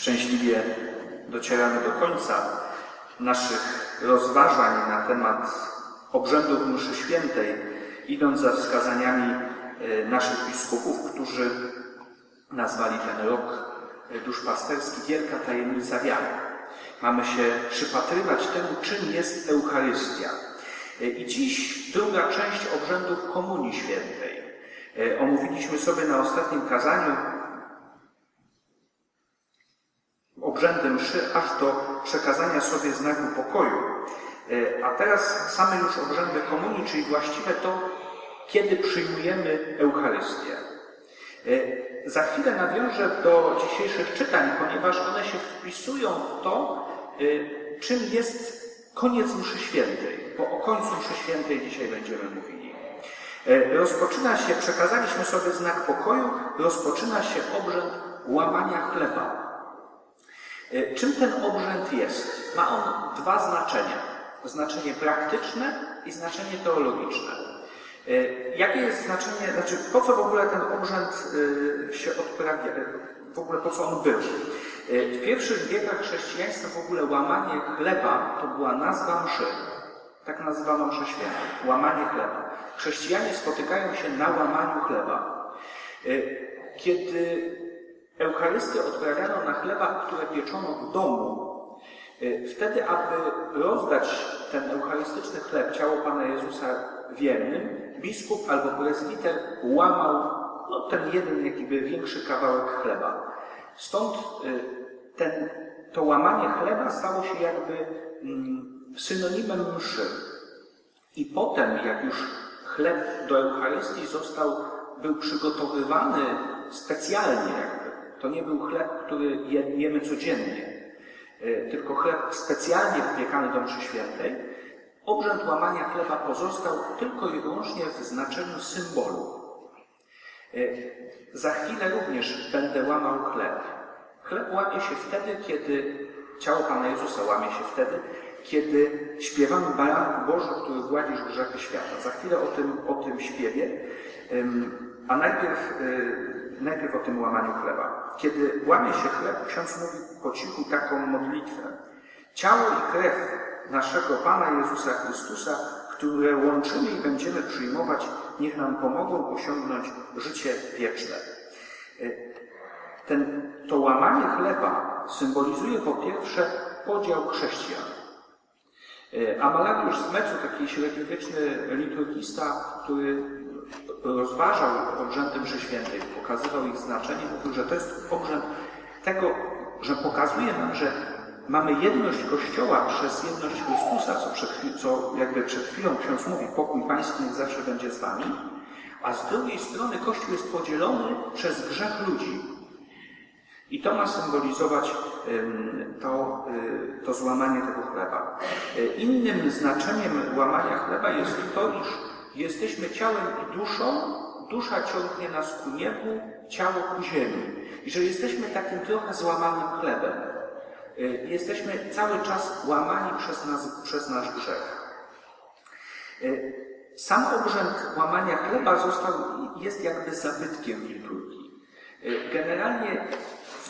Szczęśliwie docieramy do końca naszych rozważań na temat obrzędów mszy świętej, idąc za wskazaniami e, naszych biskupów, którzy nazwali ten rok e, duszpasterski Wielka Tajemnica Wiary. Mamy się przypatrywać temu, czym jest Eucharystia. E, I dziś druga część obrzędów Komunii Świętej. Omówiliśmy sobie na ostatnim kazaniu obrzędy mszy aż do przekazania sobie znaku pokoju. E, A teraz same już obrzędy komunii, czyli właściwe to, kiedy przyjmujemy Eucharystię. E, Za chwilę nawiążę do dzisiejszych czytań, ponieważ one się wpisują w to, e, czym jest koniec mszy świętej, bo o końcu mszy świętej dzisiaj będziemy mówili. Rozpoczyna się, przekazaliśmy sobie znak pokoju, rozpoczyna się obrzęd łamania chleba. E, Czym ten obrzęd jest? Ma on dwa znaczenia. Znaczenie praktyczne i znaczenie teologiczne. E, Jakie jest znaczenie, znaczy po co w ogóle ten obrzęd e, się odprawia, w ogóle po co on był? W pierwszych wiekach chrześcijaństwa w ogóle łamanie chleba to była nazwa mszy. Tak nazywano mszę świętą. Łamanie chleba. Chrześcijanie spotykają się na łamaniu chleba. Kiedy Eucharystię odprawiano na chlebach, które pieczono w domu. E, Wtedy, aby rozdać ten eucharystyczny chleb, ciało Pana Jezusa wiernym, biskup albo prezbiter łamał no, ten jeden jakiby większy kawałek chleba. Stąd e, ten, to łamanie chleba stało się jakby mm, synonimem mszy. I potem, jak już chleb do Eucharystii został, był przygotowywany specjalnie jakby, to nie był chleb, który je- jemy codziennie, e, tylko chleb specjalnie wypiekany do mszy świętej, obrzęd łamania chleba pozostał tylko i wyłącznie w znaczeniu symbolu. E, Za chwilę również będę łamał chleb. Chleb łamie się wtedy, kiedy ciało Pana Jezusa łamie się wtedy, kiedy śpiewamy Baranku Boży, który gładzisz grzechy świata. Za chwilę o tym, o tym śpiewie, a najpierw, y, najpierw o tym łamaniu chleba. Kiedy łamie się chleb, ksiądz mówi po cichu taką modlitwę. Ciało i krew naszego Pana Jezusa Chrystusa, które łączymy i będziemy przyjmować, niech nam pomogą osiągnąć życie wieczne. Y, Ten, to łamanie chleba symbolizuje po pierwsze podział chrześcijan. E, A Malagiusz z Mecu, taki średniowieczny liturgista, który rozważał obrzędy mszy świętej, pokazywał ich znaczenie, mówił, że to jest obrzęd tego, że pokazuje nam, że mamy jedność Kościoła przez jedność Chrystusa, co, przed, co jakby przed chwilą ksiądz mówi, pokój Pański niech zawsze będzie z Wami, a z drugiej strony Kościół jest podzielony przez grzech ludzi. I to ma symbolizować ym, to, y, to złamanie tego chleba. Y, Innym znaczeniem łamania chleba jest to, iż jesteśmy ciałem i duszą, dusza ciągnie nas ku niebu, ciało ku ziemi. I że jesteśmy takim trochę złamanym chlebem. Y, Jesteśmy cały czas łamani przez, nas, przez nasz grzech. Y, Sam obrzęd łamania chleba został, jest jakby zabytkiem liturgii. Generalnie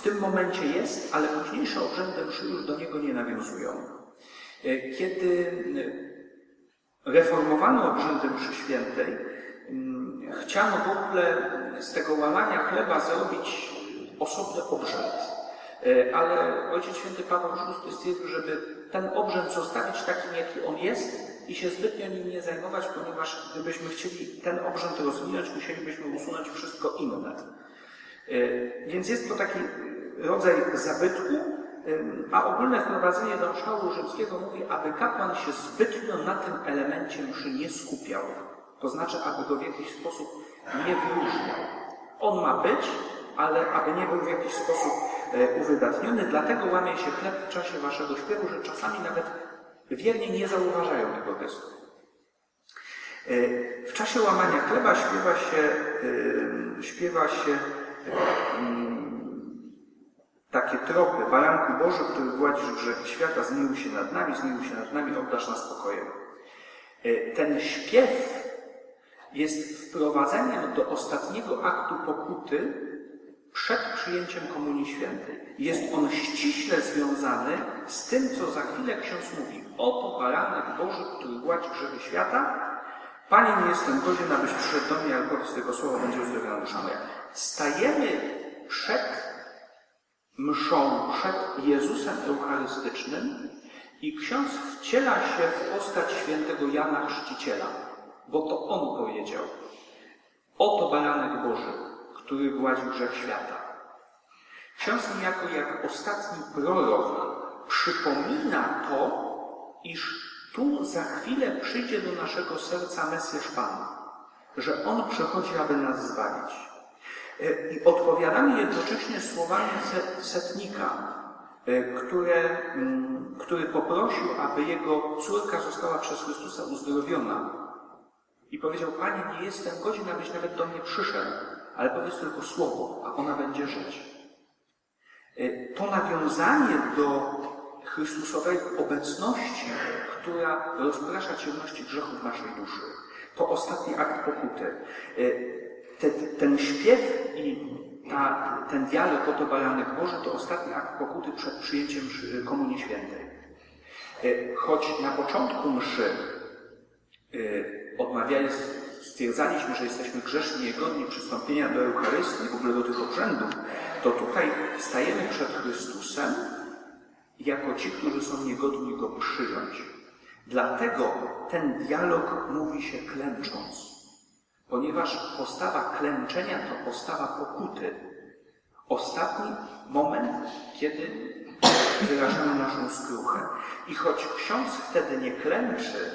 w tym momencie jest, ale późniejsze obrzędy już do niego nie nawiązują. Y, Kiedy y, reformowano obrzędy mszy świętej, mm, chciano w ogóle z tego łamania chleba zrobić osobny obrzęd. Y, Ale Ojciec Święty Paweł VI stwierdził, żeby ten obrzęd zostawić takim, jaki on jest i się zbytnio nim nie zajmować, ponieważ gdybyśmy chcieli ten obrzęd rozwinąć, musielibyśmy usunąć wszystko inne. Y, Więc jest to taki rodzaj zabytku, y, a ogólne wprowadzenie do szału rzymskiego mówi, aby kapłan się zbytnio na tym elemencie mszy nie skupiał. To znaczy, aby go w jakiś sposób nie wyróżniał. On ma być, ale aby nie był w jakiś sposób e, uwydatniony, dlatego łamie się chleb w czasie waszego śpiewu, że czasami nawet wiernie nie zauważają tego gestu. E, W czasie łamania chleba śpiewa się, e, śpiewa się takie tropy. Baranku Boży, który gładzisz grzechy świata, zmiłuj się nad nami, zmiłuj się nad nami, oddasz nas spokojem. E, Ten śpiew jest wprowadzeniem do ostatniego aktu pokuty przed przyjęciem Komunii Świętej. Jest on ściśle związany z tym, co za chwilę ksiądz mówi. Oto baranek Boży, który gładzi grzechy świata. Panie, nie jestem godzien, abyś przyszedł do mnie, ale powiedz tego słowa, będzie uzdrowiona dusza moja. Stajemy przed mszą, przed Jezusem Eucharystycznym i ksiądz wciela się w postać świętego Jana Chrzciciela, bo to on powiedział. Oto baranek Boży, który gładzi grzech świata. Ksiądz niejako jak ostatni prorok przypomina to, iż tu za chwilę przyjdzie do naszego serca Mesjasz Pan, że On przychodzi, aby nas zbawić. E, I odpowiadamy jednocześnie słowami se- setnika, e, które, mm, który poprosił, aby jego córka została przez Chrystusa uzdrowiona. I powiedział, Panie, nie jestem godzien, abyś nawet do mnie przyszedł, ale powiedz tylko słowo, a ona będzie żyć. E, To nawiązanie do Chrystusowej obecności, która rozprasza ciemności grzechów naszej duszy, to ostatni akt pokuty. Te, ten śpiew i ta, ten dialog o to baranek Boży to ostatni akt pokuty przed przyjęciem mszy- Komunii Świętej. E, Choć na początku mszy y, odmawiali, stwierdzaliśmy, że jesteśmy grzeszni i niegodni przystąpienia do Eucharystii, w ogóle do tych obrzędów, to tutaj stajemy przed Chrystusem jako ci, którzy są niegodni Go przyjąć. Dlatego ten dialog mówi się klęcząc, ponieważ postawa klęczenia to postawa pokuty. Ostatni moment, kiedy wyrażamy naszą skruchę. I choć ksiądz wtedy nie klęczy,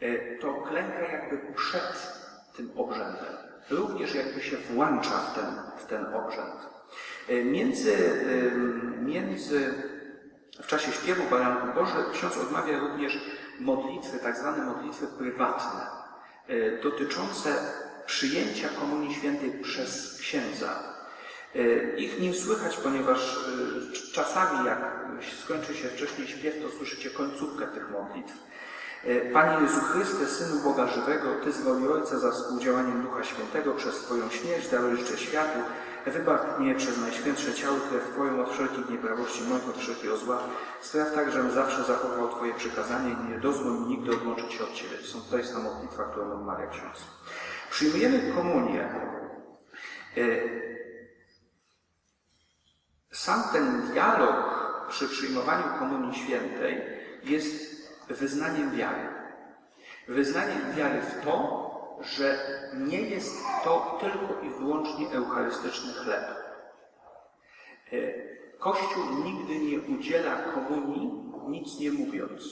e, to klęka jakby przed tym obrzędem. Również jakby się włącza w ten, w ten obrzęd. E, Między, em, między w czasie śpiewu Baranku Boże ksiądz odmawia również modlitwy, tak zwane modlitwy prywatne, dotyczące przyjęcia Komunii Świętej przez księdza. E, Ich nie słychać, ponieważ e, cz- czasami, jak skończy się wcześniej śpiew, to słyszycie końcówkę tych modlitw. E, Panie Jezu Chryste, Synu Boga Żywego, Ty z woli Ojca za współdziałaniem Ducha Świętego przez Twoją śmierć daruj jeszcze światu. Wybaw mnie przez Najświętsze ciało krew Twoją od wszelkich nieprawości moich, od wszelkiego zła. Spraw tak, żebym zawsze zachował Twoje przykazanie i nie dozwól nigdy odłączyć się od Ciebie. To jest ta modlitwa, którą odmawia ksiądz. Przyjmujemy komunię. E, Sam ten dialog przy przyjmowaniu Komunii Świętej jest wyznaniem wiary. Wyznaniem wiary w to, że nie jest to tylko i wyłącznie eucharystyczny chleb. E, Kościół nigdy nie udziela komunii, nic nie mówiąc.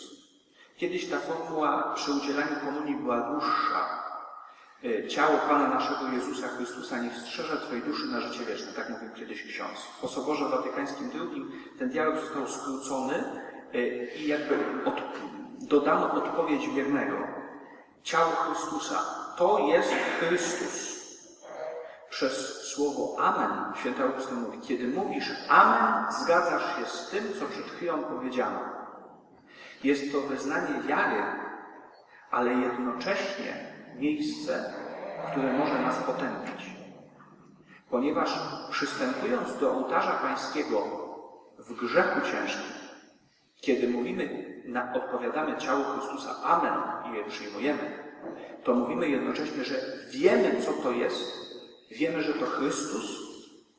Kiedyś ta formuła przy udzielaniu komunii była dłuższa. E, Ciało Pana naszego Jezusa Chrystusa niech strzeże Twojej duszy na życie wieczne, tak mówił kiedyś ksiądz. Po Soborze Watykańskim II ten dialog został skrócony e, i jakby od, dodano odpowiedź wiernego. Ciało Chrystusa to jest Chrystus. Przez słowo Amen, święty Augustyn mówi, kiedy mówisz Amen, zgadzasz się z tym, co przed chwilą powiedziano. Jest to wyznanie wiary, ale jednocześnie miejsce, które może nas potępić. Ponieważ przystępując do ołtarza pańskiego w grzechu ciężkim, kiedy mówimy, odpowiadamy ciału Chrystusa Amen i je przyjmujemy, to mówimy jednocześnie, że wiemy, co to jest, wiemy, że to Chrystus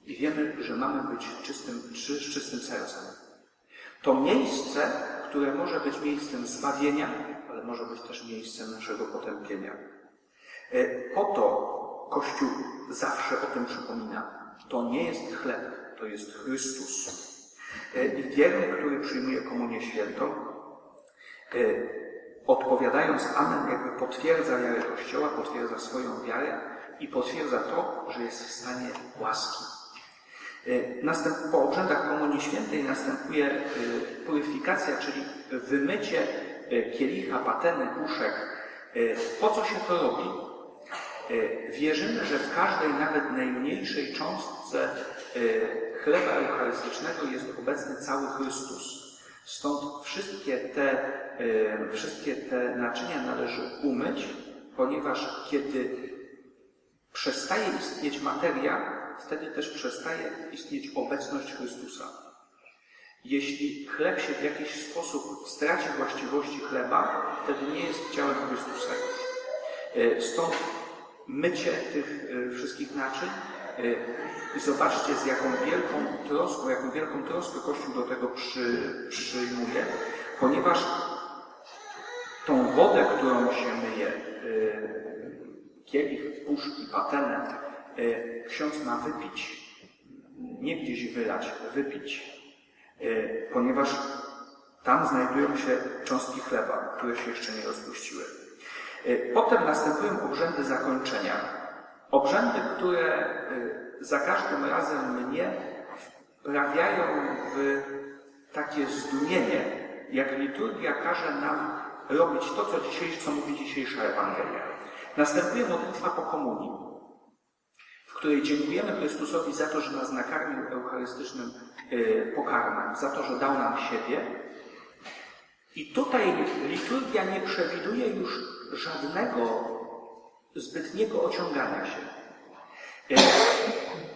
i wiemy, że mamy być czystym, czy, czystym sercem. To miejsce, które może być miejscem zbawienia, ale może być też miejscem naszego potępienia. E, Po to Kościół zawsze o tym przypomina. To nie jest chleb, to jest Chrystus. E, I wierny, który przyjmuje Komunię Świętą, e, odpowiadając Amen, jakby potwierdza wiarę Kościoła, potwierdza swoją wiarę i potwierdza to, że jest w stanie łaski. E, Następ, po obrzędach Komunii Świętej następuje e, puryfikacja, czyli wymycie e, kielicha, pateny, puszek. Po co się to robi? Wierzymy, że w każdej, nawet najmniejszej cząstce chleba eucharystycznego jest obecny cały Chrystus. Stąd wszystkie te, e, wszystkie te naczynia należy umyć, ponieważ kiedy przestaje istnieć materia, wtedy też przestaje istnieć obecność Chrystusa. Jeśli chleb się w jakiś sposób straci właściwości chleba, wtedy nie jest ciałem Chrystusa. E, Stąd mycie tych e, wszystkich naczyń i zobaczcie z jaką wielką troską, jaką wielką troskę Kościół do tego przy, przyjmuje, ponieważ tą wodę, którą się myje, e, kielich, puszki, patenę, e, ksiądz ma wypić. Nie gdzieś wylać, wypić. E, Ponieważ tam znajdują się cząstki chleba, które się jeszcze nie rozpuściły. E, Potem następują obrzędy zakończenia. Obrzędy, które e, za każdym razem mnie wprawiają w takie zdumienie, jak liturgia każe nam robić to, co, dzisiejsze, co mówi dzisiejsza Ewangelia. Następuje modlitwa po komunii, w której dziękujemy Chrystusowi za to, że nas nakarmił eucharystycznym y, pokarmem, za to, że dał nam siebie. I tutaj liturgia nie przewiduje już żadnego zbytniego ociągania się. Y,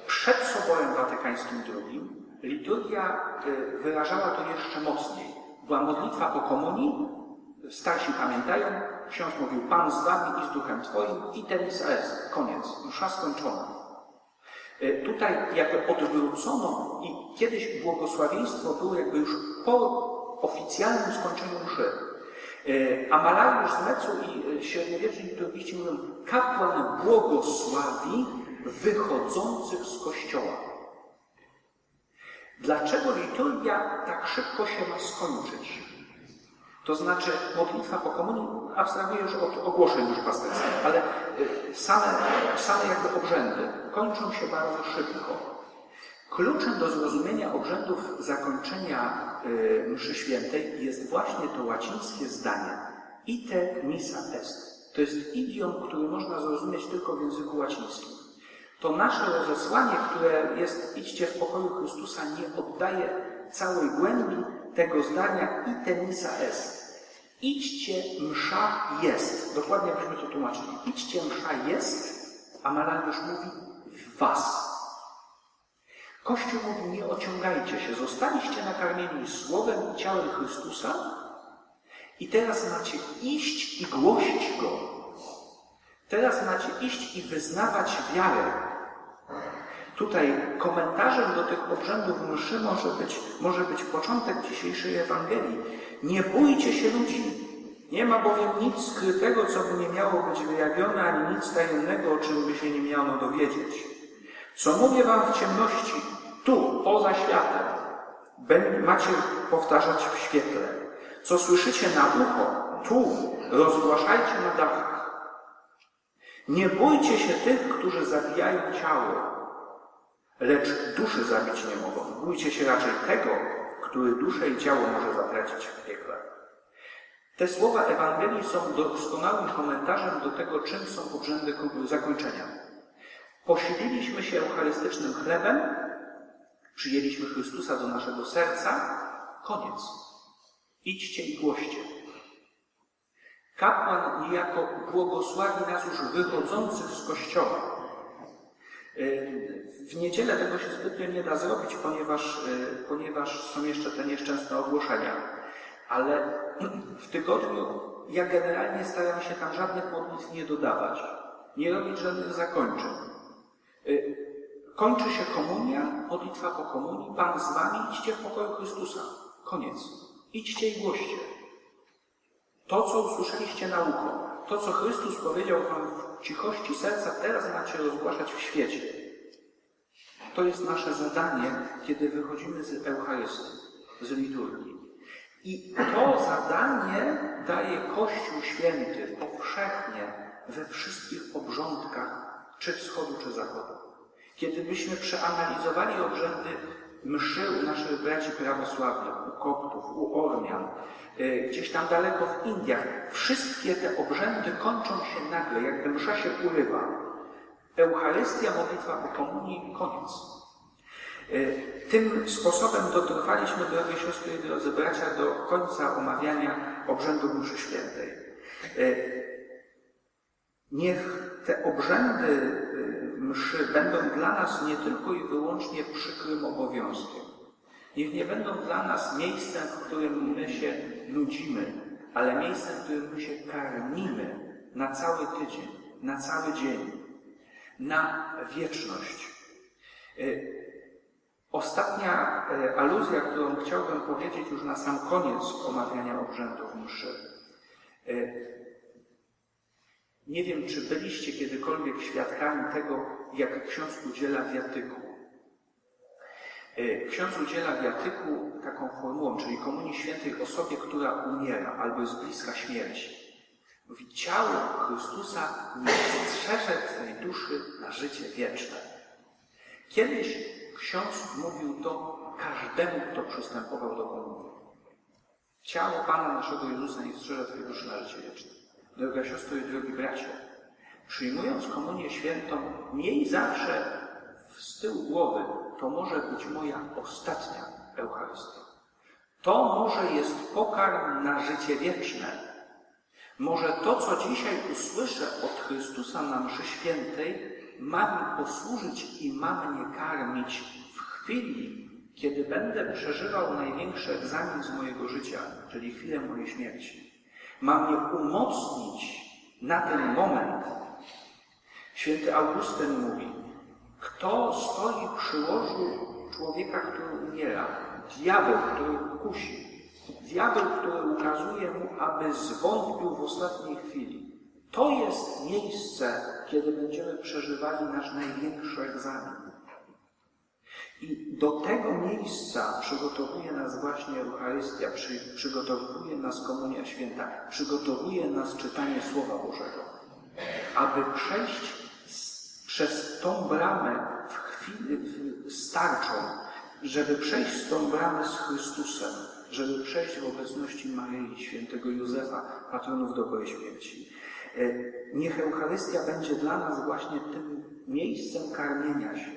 Przed Soborem Watykańskim II liturgia y, wyrażała to jeszcze mocniej. Była modlitwa po komunii, starsi pamiętają, ksiądz mówił Pan z wami i z duchem twoim i tenis est. Koniec. Msza skończona. Y, Tutaj jakby odwrócono i kiedyś błogosławieństwo było jakby już po oficjalnym skończeniu mszy. Y, A Malariusz z Mecu i y, średniowieczni liturgiści mówią, kapłan błogosławi wychodzących z kościoła. Dlaczego liturgia tak szybko się ma skończyć? To znaczy modlitwa po komunii, abstrahuję już od ogłoszeń duszpasterskich, ale y, same, same jakby obrzędy kończą się bardzo szybko. Kluczem do zrozumienia obrzędów zakończenia y, mszy świętej jest właśnie to łacińskie zdanie ite missa est. To jest idiom, który można zrozumieć tylko w języku łacińskim. To nasze rozesłanie, które jest idźcie w pokoju Chrystusa, nie oddaje całej głębi tego zdania ite missa est. Idźcie, msza jest. Dokładnie byśmy to tłumaczyli. Idźcie, msza jest, a Malariusz mówi w was. Kościół mówi, nie ociągajcie się, zostaliście nakarmieni słowem i ciałem Chrystusa i teraz macie iść i głosić Go. Teraz macie iść i wyznawać wiarę. Tutaj komentarzem do tych obrzędów mszy może być, może być początek dzisiejszej Ewangelii. Nie bójcie się ludzi. Nie ma bowiem nic skrytego, co by nie miało być wyjawione, ani nic tajemnego, o czym by się nie miano dowiedzieć. Co mówię wam w ciemności, tu, poza światem, macie powtarzać w świetle. Co słyszycie na ucho, tu, rozgłaszajcie na dachach. Nie bójcie się tych, którzy zabijają ciało, lecz duszy zabić nie mogą. Bójcie się raczej tego, który duszę i ciało może zatracić w piekle. Te słowa Ewangelii są doskonałym komentarzem do tego, czym są obrzędy zakończenia. Posililiśmy się eucharystycznym chlebem, przyjęliśmy Chrystusa do naszego serca, koniec. Idźcie i głoście. Kapłan niejako błogosławi nas już wychodzących z kościoła. W niedzielę tego się zbytnio nie da zrobić, ponieważ, y, ponieważ są jeszcze te nieszczęsne ogłoszenia. Ale w tygodniu ja generalnie staram się tam żadnych modlitw nie dodawać, nie robić żadnych zakończeń. Kończy się komunia, modlitwa po komunii, Pan z wami, idźcie w pokoju Chrystusa. Koniec. Idźcie i głoście. To, co usłyszeliście na ucho, to, co Chrystus powiedział wam w cichości serca, teraz macie rozgłaszać w świecie. To jest nasze zadanie, kiedy wychodzimy z Eucharystii, z liturgii. I to zadanie daje Kościół Święty powszechnie we wszystkich obrządkach, czy wschodu, czy zachodu. Kiedy byśmy przeanalizowali obrzędy mszy u naszych braci prawosławnych, u Koptów, u Ormian, y, gdzieś tam daleko w Indiach, wszystkie te obrzędy kończą się nagle, jakby msza się urywa. Eucharystia, modlitwa po komunii, koniec. Y, Tym sposobem dotrwaliśmy, drogie siostry i drodzy bracia, do końca omawiania obrzędu mszy świętej. Y, Niech te obrzędy mszy będą dla nas nie tylko i wyłącznie przykrym obowiązkiem. Niech nie będą dla nas miejscem, w którym my się nudzimy, ale miejscem, w którym my się karmimy na cały tydzień, na cały dzień, na wieczność. Y, Ostatnia e, aluzja, którą chciałbym powiedzieć już na sam koniec omawiania obrzędów mszy. Nie wiem, czy byliście kiedykolwiek świadkami tego, jak ksiądz udziela wiatyku. E, Ksiądz udziela wiatyku taką formułą, czyli komunii świętej osobie, która umiera albo jest bliska śmierci. Mówi, ciało Chrystusa nie strzeże Twej duszy na życie wieczne. Kiedyś ksiądz mówił to każdemu, kto przystępował do komunii. Ciało Pana naszego Jezusa nie strzeże Twojej duszy na życie wieczne. Droga siostro i drogi bracie, przyjmując komunię świętą, miej zawsze z tyłu głowy, to może być moja ostatnia Eucharystia. To może jest pokarm na życie wieczne. Może to, co dzisiaj usłyszę od Chrystusa na mszy świętej, ma mi posłużyć i ma mnie karmić w chwili, kiedy będę przeżywał największy egzamin z mojego życia, czyli chwilę mojej śmierci. Ma mnie umocnić na ten moment. Święty Augustyn mówi, kto stoi przy łożu człowieka, który umiera? Diabeł, który kusi. Diabeł, który ukazuje mu, aby zwątpił w ostatniej chwili. To jest miejsce, kiedy będziemy przeżywali nasz największy egzamin. I do tego miejsca przygotowuje nas właśnie Eucharystia, przy, przygotowuje nas Komunia Święta, przygotowuje nas czytanie Słowa Bożego, aby przejść z, przez tą bramę w chwili w, starczą, żeby przejść z tą bramę z Chrystusem, żeby przejść w obecności Maryi, świętego Józefa, patronów dobrej śmierci. E, Niech Eucharystia będzie dla nas właśnie tym miejscem karmienia się,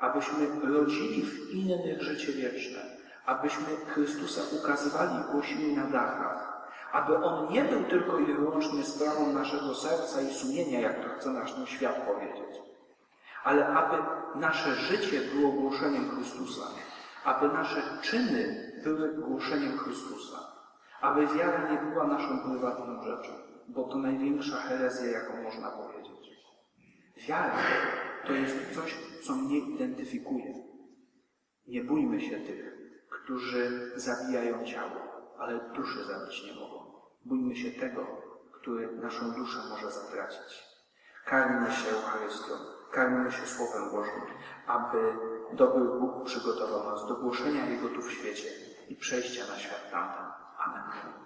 abyśmy rodzili w innych życie wieczne, abyśmy Chrystusa ukazywali i głosili na dachach, aby On nie był tylko i wyłącznie sprawą naszego serca i sumienia, jak to chce nasz świat powiedzieć, ale aby nasze życie było głoszeniem Chrystusa, aby nasze czyny były głoszeniem Chrystusa, aby wiara nie była naszą prywatną rzeczą, bo to największa herezja, jaką można powiedzieć. Wiara to jest coś, co mnie identyfikuje. Nie bójmy się tych, którzy zabijają ciało, ale duszy zabić nie mogą. Bójmy się tego, który naszą duszę może zatracić. Karmmy się Eucharystią, karmmy się Słowem Bożym, aby dobry Bóg przygotował nas do głoszenia Jego tu w świecie i przejścia na świat tamten. Amen.